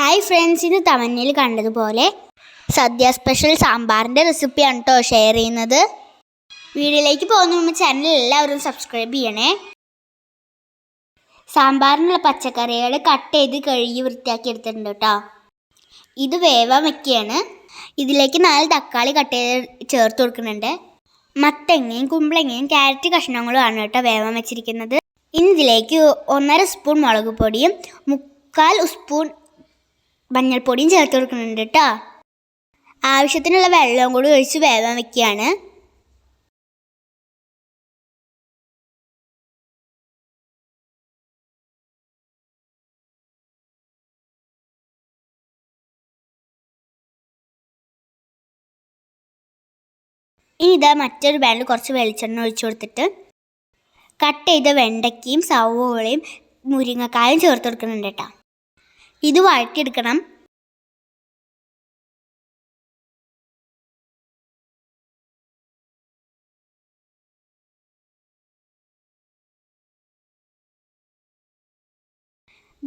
Hi friends ഇന്ന് തമന്നിൽ കണ്ടതുപോലെ സദ്യ special സാമ്പാറിന്റെ റെസിപ്പിയാണ് കേട്ടോ ഷെയർ ചെയ്യുന്നത്. വീഡിയോയിലേക്ക് പോകുന്ന മുമ്പ് ചാനൽ എല്ലാവരും സബ്സ്ക്രൈബ് ചെയ്യണേ. സാമ്പാറിനുള്ള പച്ചക്കറികൾ കട്ട് ചെയ്ത് കഴുകി വൃത്തിയാക്കി എടുത്തിട്ടുണ്ട് കേട്ടോ ഇത് വേവാൻ വെക്കുകയാണ്. ഇതിലേക്ക് നാല് തക്കാളി കട്ട് ചെയ്ത് ചേർത്ത് കൊടുക്കുന്നുണ്ട്. മത്തങ്ങയും കുമ്പളങ്ങയും ക്യാരറ്റ് കഷ്ണങ്ങളുമാണ് കേട്ടോ വേവാൻ വെച്ചിരിക്കുന്നത്. ഇനി ഇതിലേക്ക് ഒന്നര സ്പൂൺ മുളക് പൊടിയും മുക്കാൽ സ്പൂൺ മഞ്ഞൾപ്പൊടിയും ചേർത്ത് കൊടുക്കുന്നുണ്ട് കേട്ടോ ആവശ്യത്തിനുള്ള വെള്ളവും കൂടി ഒഴിച്ച് വേവാൻ വെക്കുകയാണ്. ഇനി ഇതാ മറ്റൊരു പാനിൽ കുറച്ച് വെളിച്ചെണ്ണ ഒഴിച്ചു കൊടുത്തിട്ട് കട്ട് ചെയ്ത വെണ്ടയ്ക്കയും സവോളയും മുരിങ്ങക്കായും ചേർത്ത് കൊടുക്കുന്നുണ്ട് കേട്ടോ ഇത് വഴറ്റിയെടുക്കണം.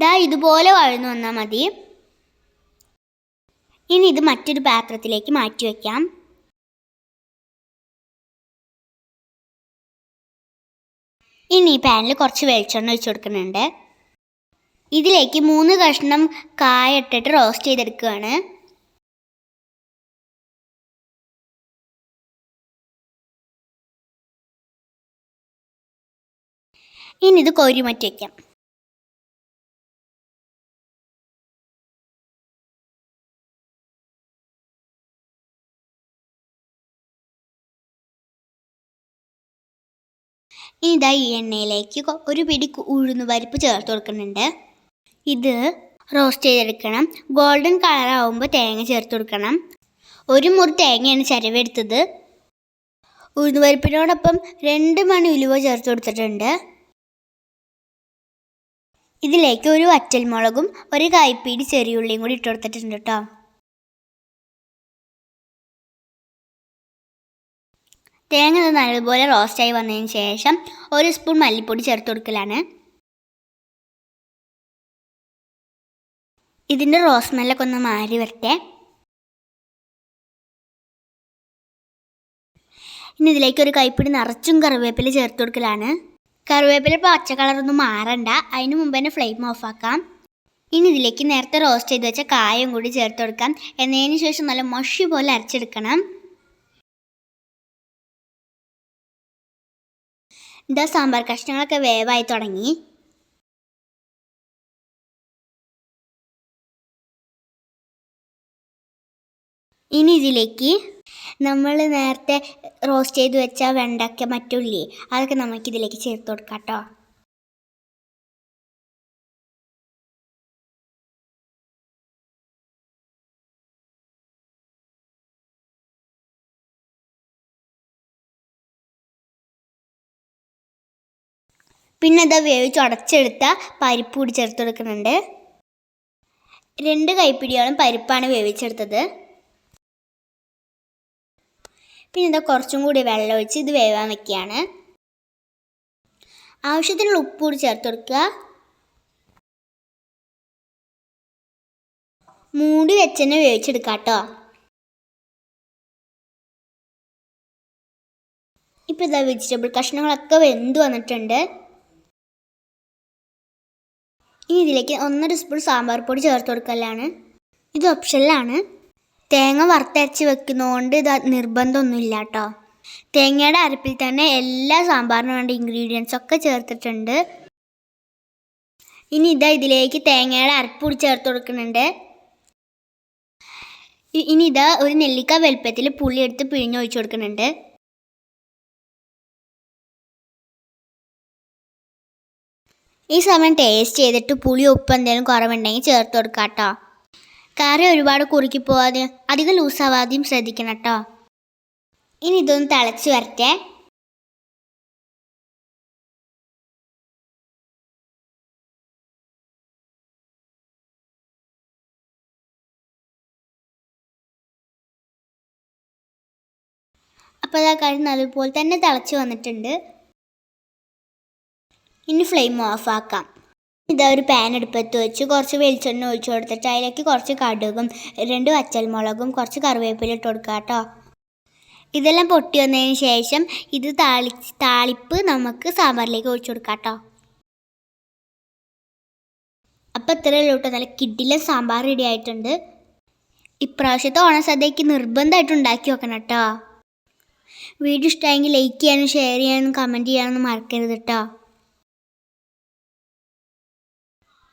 ദാ ഇതുപോലെ വഴന്നു വന്നാൽ മതി. ഇനി ഇത് മറ്റൊരു പാത്രത്തിലേക്ക് മാറ്റി വയ്ക്കാം ഇനി ഈ പാനിൽ കുറച്ച് വെളിച്ചെണ്ണ ഒഴിച്ച് കൊടുക്കുന്നുണ്ട്. ഇതിലേക്ക് മൂന്ന് കഷ്ണം കായ ഇട്ടിട്ട് റോസ്റ്റ് ചെയ്തെടുക്കുകയാണ്. ഇനി ഇത് കോരി മാറ്റി വയ്ക്കാം ഇനി ഇതാ ഈ എണ്ണയിലേക്ക് ഒരു പിടി കു- ഉഴുന്ന് പരിപ്പ് ചേർത്ത് കൊടുക്കുന്നുണ്ട്. ഇത് റോസ്റ്റ് ചെയ്തെടുക്കണം. ഗോൾഡൻ കളർ ആവുമ്പോൾ തേങ്ങ ചേർത്ത് കൊടുക്കണം. ഒരു മുറി തേങ്ങയാണ് ചിരവെടുത്തത്. ഉഴുന്നുപരിപ്പിനോടൊപ്പം രണ്ട് മണി ഉലുവ ചേർത്ത് കൊടുത്തിട്ടുണ്ട്. ഇതിലേക്ക് ഒരു വറ്റൽമുളകും ഒരു കൈപ്പീടി ചെറിയുള്ളിയും കൂടി ഇട്ട് കൊടുത്തിട്ടുണ്ട് കേട്ടോ തേങ്ങ നല്ലതുപോലെ റോസ്റ്റായി വന്നതിന് ശേഷം ഒരു സ്പൂൺ മല്ലിപ്പൊടി ചേർത്ത് കൊടുക്കലാണ്. ഇതിന്റെ റോസ് സ്മെല്ലൊക്കെ ഒന്ന് മാറി വരട്ടെ. ഇനി ഇതിലേക്ക് ഒരു കൈപ്പിടി നിറച്ചും കറിവേപ്പില ചേർത്ത് കൊടുക്കലാണ്. കറിവേപ്പില പച്ച കളറൊന്നും മാറണ്ട. അതിന് മുമ്പ് തന്നെ ഫ്ലെയിം ഓഫ് ആക്കാം. ഇനി ഇതിലേക്ക് നേരത്തെ റോസ്റ്റ് ചെയ്ത് വെച്ച കായം കൂടി ചേർത്ത് കൊടുക്കാം. എന്നതിന് ശേഷം നല്ല മഷി പോലെ അരച്ചെടുക്കണം. ഇതാ സാമ്പാർ കഷ്ണങ്ങളൊക്കെ വേവായി തുടങ്ങി. ഇനി ഇതിലേക്ക് നമ്മൾ നേരത്തെ റോസ്റ്റ് ചെയ്ത് വെച്ച വെണ്ടയ്ക്ക മറ്റുള്ളി അതൊക്കെ നമുക്ക് ഇതിലേക്ക് ചേർത്ത് കൊടുക്കാം കേട്ടോ. പിന്നെ അതാ വേവിച്ച് ഉടച്ചെടുത്ത പരിപ്പ് കൂടി ചേർത്ത് കൊടുക്കുന്നുണ്ട്. രണ്ട് കൈപ്പിടിയോളം പരിപ്പാണ് വേവിച്ചെടുത്തത്. പിന്നെ ഇതാ കുറച്ചും കൂടി വെള്ളം ഒഴിച്ച് ഇത് വേവാൻ വെക്കുകയാണ്. ആവശ്യത്തിനുള്ള ഉപ്പ് കൂടി ചേർത്ത് കൊടുക്കുക. മൂടി വെച്ച് തന്നെ വേവിച്ചെടുക്കാം കേട്ടോ. ഇപ്പം ഇതാ വെജിറ്റബിൾ കഷ്ണങ്ങളൊക്കെ വെന്ത് വന്നിട്ടുണ്ട്. ഇനി ഇതിലേക്ക് ഒന്നര സ്പൂൺ സാമ്പാർ പൊടി ചേർത്ത് കൊടുക്കലാണ്. ഇത് ഓപ്ഷനിലാണ് തേങ്ങ വറുത്തരച്ച് വെക്കുന്നതുകൊണ്ട് ഇത് നിർബന്ധമൊന്നുമില്ല കേട്ടോ തേങ്ങയുടെ അരപ്പിൽ തന്നെ എല്ലാ സാമ്പാറിന് വേണ്ട ഇൻഗ്രീഡിയൻസ് ഒക്കെ ചേർത്തിട്ടുണ്ട്. ഇനി ഇതാ ഇതിലേക്ക് തേങ്ങയുടെ അരപ്പ് കൂടി ചേർത്ത് കൊടുക്കുന്നുണ്ട്. ഇനി ഇതാ ഒരു നെല്ലിക്ക വലുപ്പത്തിൽ പുളി എടുത്ത് പിഴിഞ്ഞൊഴിച്ച് കൊടുക്കുന്നുണ്ട്. ഈ സമയം ടേസ്റ്റ് ചെയ്തിട്ട് പുളി ഉപ്പ് എന്തെങ്കിലും കുറവുണ്ടെങ്കിൽ ചേർത്ത് കൊടുക്കാം കേട്ടോ കറി ഒരുപാട് കുറുക്കി പോവാതെ അധികം ലൂസാവാതെയും ശ്രദ്ധിക്കണം കേട്ടോ. ഇനി ഇതൊന്ന് തിളച്ച് വരട്ടെ. അപ്പോൾ ആ കറി നല്ലപോലെ തന്നെ തിളച്ച് വന്നിട്ടുണ്ട്. ഇനി ഫ്ലെയിം ഓഫ് ആക്കാം. ഇതാ ഒരു പാൻ എടുപ്പത്ത് വെച്ച് കുറച്ച് വെളിച്ചെണ്ണ ഒഴിച്ചു കൊടുത്തിട്ട് അതിലേക്ക് കുറച്ച് കടുകും രണ്ട് വച്ചൽമുളകും കുറച്ച് കറിവേപ്പില ഇട്ട് കൊടുക്കുക കേട്ടോ ഇതെല്ലാം പൊട്ടി വന്നതിന് ശേഷം ഇത് താളി താളിപ്പ് നമുക്ക് സാമ്പാറിലേക്ക് ഒഴിച്ചു കൊടുക്കാം കേട്ടോ അപ്പം ഇത്ര ലോട്ടോ നല്ല കിഡിലെ സാമ്പാർ റെഡി ആയിട്ടുണ്ട്. ഇപ്രാവശ്യത്തെ ഓണസദ്യക്ക് നിർബന്ധമായിട്ട് ഉണ്ടാക്കി വെക്കണം കേട്ടോ വീഡിയോ ഇഷ്ടമായെങ്കിൽ ലൈക്ക് ചെയ്യാനും ഷെയർ ചെയ്യാനും കമന്റ് ചെയ്യാനൊന്നും മറക്കരുത് കേട്ടോ